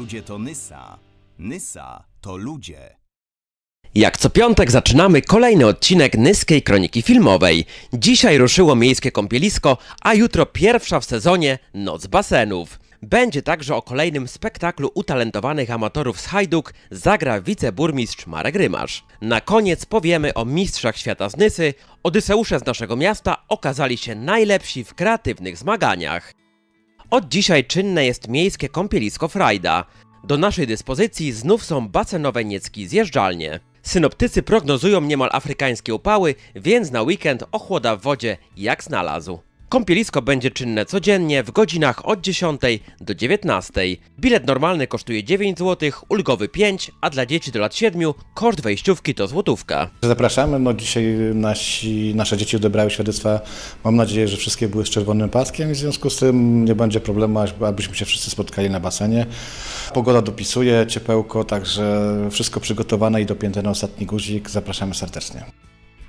ludzie to Nysa. Nysa to ludzie. Jak co piątek zaczynamy kolejny odcinek Nyskiej Kroniki Filmowej. Dzisiaj ruszyło miejskie kąpielisko, a jutro pierwsza w sezonie Noc Basenów. Będzie także o kolejnym spektaklu utalentowanych amatorów z Hajduk zagra wiceburmistrz Marek Rymasz. Na koniec powiemy o mistrzach świata z Nysy. Odyseusze z naszego miasta okazali się najlepsi w kreatywnych zmaganiach. Od dzisiaj czynne jest miejskie kąpielisko Frajda. Do naszej dyspozycji znów są basenowe niecki zjeżdżalnie. Synoptycy prognozują niemal afrykańskie upały, więc na weekend ochłoda w wodzie jak znalazł. Kąpielisko będzie czynne codziennie w godzinach od 10 do 19. Bilet normalny kosztuje 9 zł, ulgowy 5, a dla dzieci do lat 7 koszt wejściówki to złotówka. Zapraszamy. No dzisiaj nasi, nasze dzieci odebrały świadectwa. Mam nadzieję, że wszystkie były z czerwonym paskiem i w związku z tym nie będzie problemu, abyśmy się wszyscy spotkali na basenie. Pogoda dopisuje, ciepełko, także wszystko przygotowane i dopięte na ostatni guzik. Zapraszamy serdecznie.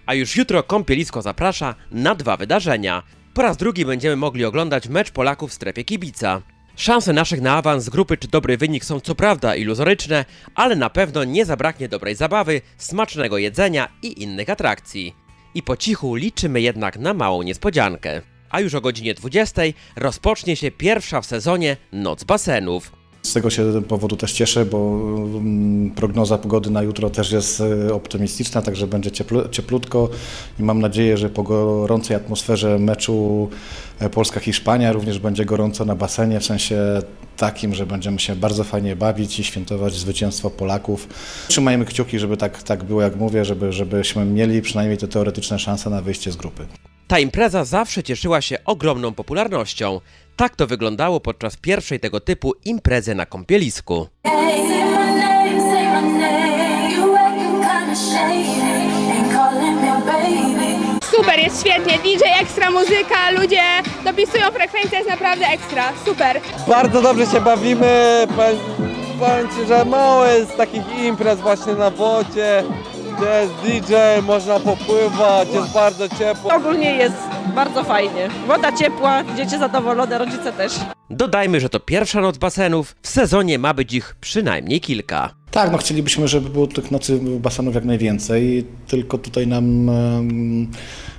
A już jutro kąpielisko zaprasza na dwa wydarzenia. Po raz drugi będziemy mogli oglądać mecz Polaków w strefie kibica. Szanse naszych na awans z grupy czy dobry wynik są co prawda iluzoryczne, ale na pewno nie zabraknie dobrej zabawy, smacznego jedzenia i innych atrakcji. I po cichu liczymy jednak na małą niespodziankę. A już o godzinie 20 rozpocznie się pierwsza w sezonie Noc Basenów. Z tego się powodu też cieszę, bo mm, prognoza pogody na jutro też jest e, optymistyczna, także będzie cieplu, cieplutko i mam nadzieję, że po gorącej atmosferze meczu e, Polska-Hiszpania również będzie gorąco na basenie, w sensie takim, że będziemy się bardzo fajnie bawić i świętować zwycięstwo Polaków. Trzymajmy kciuki, żeby tak, tak było, jak mówię, żeby, żebyśmy mieli przynajmniej te teoretyczne szanse na wyjście z grupy. Ta impreza zawsze cieszyła się ogromną popularnością. Tak to wyglądało podczas pierwszej tego typu imprezy na kąpielisku. Super, jest świetnie. DJ, ekstra muzyka, ludzie dopisują frekwencję, jest naprawdę ekstra. Super. Bardzo dobrze się bawimy. Powiem, powiem Ci, że mało jest takich imprez właśnie na wodzie, gdzie jest DJ, można popływać, jest bardzo ciepło. Ogólnie jest bardzo fajnie. Woda ciepła, dzieci zadowolone, rodzice też. Dodajmy, że to pierwsza noc basenów, w sezonie ma być ich przynajmniej kilka. Tak, no chcielibyśmy, żeby było tych nocy basenów jak najwięcej, tylko tutaj nam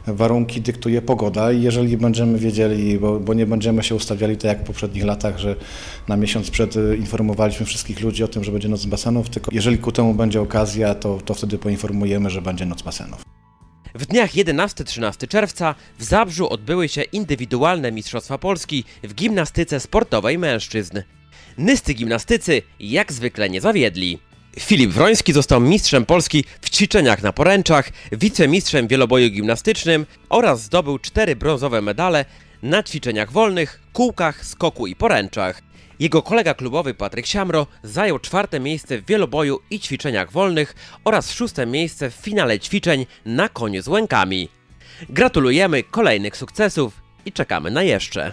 warunki dyktuje pogoda i jeżeli będziemy wiedzieli, bo, bo nie będziemy się ustawiali tak jak w poprzednich latach, że na miesiąc przed y, informowaliśmy wszystkich ludzi o tym, że będzie noc basenów, tylko jeżeli ku temu będzie okazja, to, to wtedy poinformujemy, że będzie noc basenów. W dniach 11-13 czerwca w Zabrzu odbyły się indywidualne Mistrzostwa Polski w gimnastyce sportowej mężczyzn. Nyscy gimnastycy jak zwykle nie zawiedli. Filip Wroński został mistrzem Polski w ćwiczeniach na poręczach, wicemistrzem wieloboju gimnastycznym oraz zdobył cztery brązowe medale na ćwiczeniach wolnych, kółkach, skoku i poręczach. Jego kolega klubowy Patryk Siamro zajął czwarte miejsce w wieloboju i ćwiczeniach wolnych oraz szóste miejsce w finale ćwiczeń na koniu z łękami. Gratulujemy kolejnych sukcesów i czekamy na jeszcze.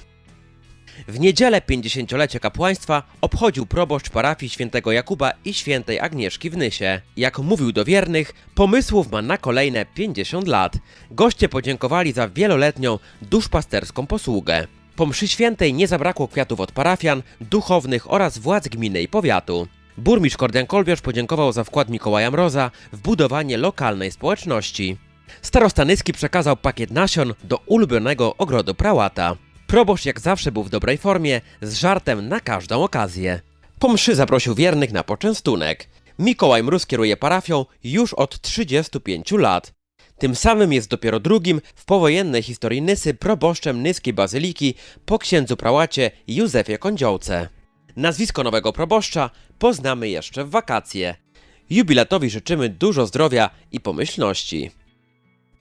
W niedzielę 50-lecie kapłaństwa obchodził proboszcz parafii świętego Jakuba i świętej Agnieszki w Nysie. Jak mówił do wiernych, pomysłów ma na kolejne 50 lat. Goście podziękowali za wieloletnią duszpasterską posługę. Po mszy świętej nie zabrakło kwiatów od parafian, duchownych oraz władz gminy i powiatu. Burmistrz Kordian Kolbiosz podziękował za wkład Mikołaja Mroza w budowanie lokalnej społeczności. Starosta Nyski przekazał pakiet nasion do ulubionego ogrodu prałata. Proboszcz jak zawsze był w dobrej formie, z żartem na każdą okazję. Po mszy zaprosił wiernych na poczęstunek. Mikołaj Mróz kieruje parafią już od 35 lat. Tym samym jest dopiero drugim w powojennej historii Nysy proboszczem Nyskiej Bazyliki po księdzu prałacie Józefie Kądziołce. Nazwisko nowego proboszcza poznamy jeszcze w wakacje. Jubilatowi życzymy dużo zdrowia i pomyślności.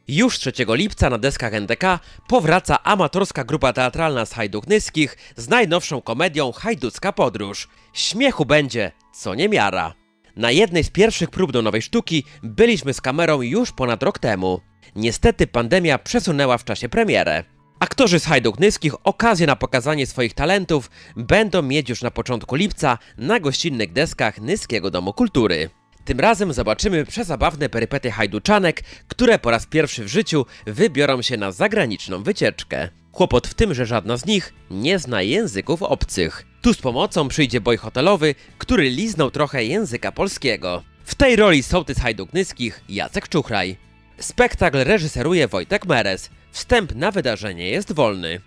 Już 3 lipca na deskach NDK powraca amatorska grupa teatralna z Hajduk Nyskich z najnowszą komedią Hajducka Podróż. Śmiechu będzie, co nie miara. Na jednej z pierwszych prób do nowej sztuki byliśmy z kamerą już ponad rok temu. Niestety pandemia przesunęła w czasie premierę. Aktorzy z Hajduk Nyskich okazję na pokazanie swoich talentów będą mieć już na początku lipca na gościnnych deskach Nyskiego Domu Kultury. Tym razem zobaczymy przezabawne perypety hajduczanek, które po raz pierwszy w życiu wybiorą się na zagraniczną wycieczkę. Kłopot w tym, że żadna z nich nie zna języków obcych. Tu z pomocą przyjdzie boj hotelowy, który liznął trochę języka polskiego. W tej roli sołtys Hajduk Nyskich Jacek Czuchraj. Spektakl reżyseruje Wojtek Meres. Wstęp na wydarzenie jest wolny.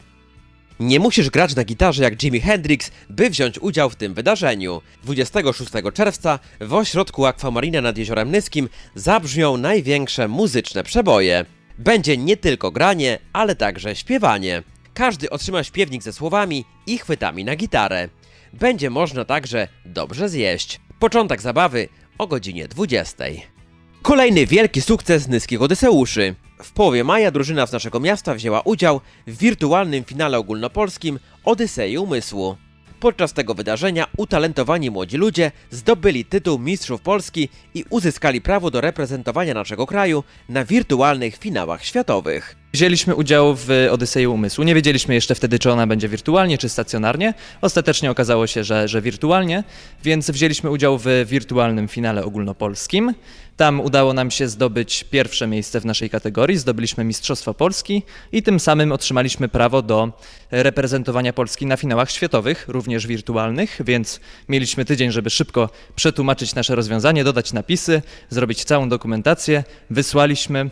Nie musisz grać na gitarze jak Jimi Hendrix, by wziąć udział w tym wydarzeniu. 26 czerwca w ośrodku Aquamarina nad Jeziorem Nyskim zabrzmią największe muzyczne przeboje. Będzie nie tylko granie, ale także śpiewanie. Każdy otrzyma śpiewnik ze słowami i chwytami na gitarę. Będzie można także dobrze zjeść. Początek zabawy o godzinie 20. Kolejny wielki sukces Nyskich Odyseuszy. W połowie maja drużyna z naszego miasta wzięła udział w wirtualnym finale ogólnopolskim Odysei Umysłu. Podczas tego wydarzenia utalentowani młodzi ludzie zdobyli tytuł Mistrzów Polski i uzyskali prawo do reprezentowania naszego kraju na wirtualnych finałach światowych. Wzięliśmy udział w Odysei Umysłu. Nie wiedzieliśmy jeszcze wtedy, czy ona będzie wirtualnie, czy stacjonarnie. Ostatecznie okazało się, że, że wirtualnie, więc wzięliśmy udział w wirtualnym finale ogólnopolskim. Tam udało nam się zdobyć pierwsze miejsce w naszej kategorii, zdobyliśmy Mistrzostwa Polski i tym samym otrzymaliśmy prawo do reprezentowania Polski na finałach światowych, również wirtualnych, więc mieliśmy tydzień, żeby szybko przetłumaczyć nasze rozwiązanie, dodać napisy, zrobić całą dokumentację, wysłaliśmy.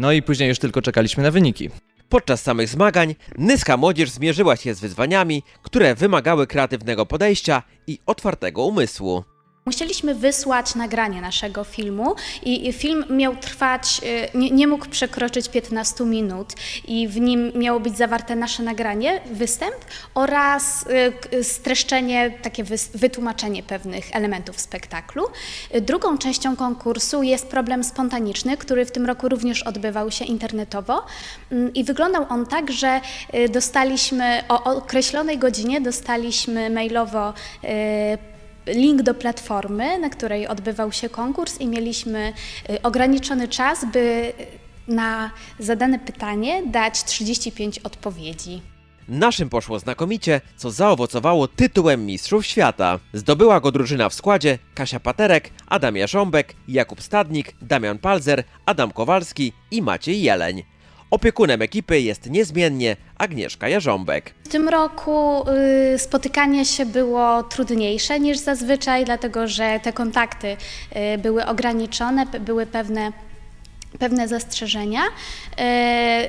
No i później już tylko czekaliśmy na wyniki. Podczas samych zmagań Nyska Młodzież zmierzyła się z wyzwaniami, które wymagały kreatywnego podejścia i otwartego umysłu. Musieliśmy wysłać nagranie naszego filmu i film miał trwać, y, nie, nie mógł przekroczyć 15 minut i w nim miało być zawarte nasze nagranie, występ oraz y, streszczenie, takie wytłumaczenie pewnych elementów spektaklu. Drugą częścią konkursu jest problem spontaniczny, który w tym roku również odbywał się internetowo Mm, i wyglądał on tak, że y, dostaliśmy o określonej godzinie dostaliśmy mailowo link do platformy, na której odbywał się konkurs i mieliśmy y, ograniczony czas, by y, na zadane pytanie dać 35 odpowiedzi. Naszym poszło znakomicie, co zaowocowało tytułem Mistrzów Świata. Zdobyła go drużyna w składzie Kasia Paterek, Adam Jarząbek, Jakub Stadnik, Damian Palzer, Adam Kowalski i Maciej Jeleń. Opiekunem ekipy jest niezmiennie Agnieszka Jarząbek. W tym roku y, spotykanie się było trudniejsze niż zazwyczaj, dlatego że te kontakty y, były ograniczone, były pewne pewne zastrzeżenia,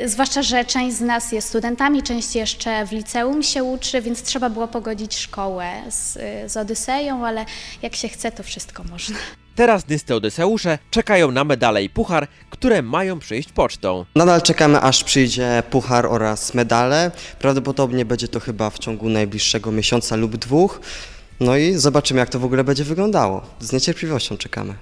y, zwłaszcza, że część z nas jest studentami, część jeszcze w liceum się uczy, więc trzeba było pogodzić szkołę z, y, z Odyseją, ale jak się chce, to wszystko można. Teraz nyscy Odyseusze czekają na medale i puchar, które mają przyjść pocztą. Nadal czekamy, aż przyjdzie puchar oraz medale. Prawdopodobnie będzie to chyba w ciągu najbliższego miesiąca lub dwóch. No i zobaczymy, jak to w ogóle będzie wyglądało. Z niecierpliwością czekamy.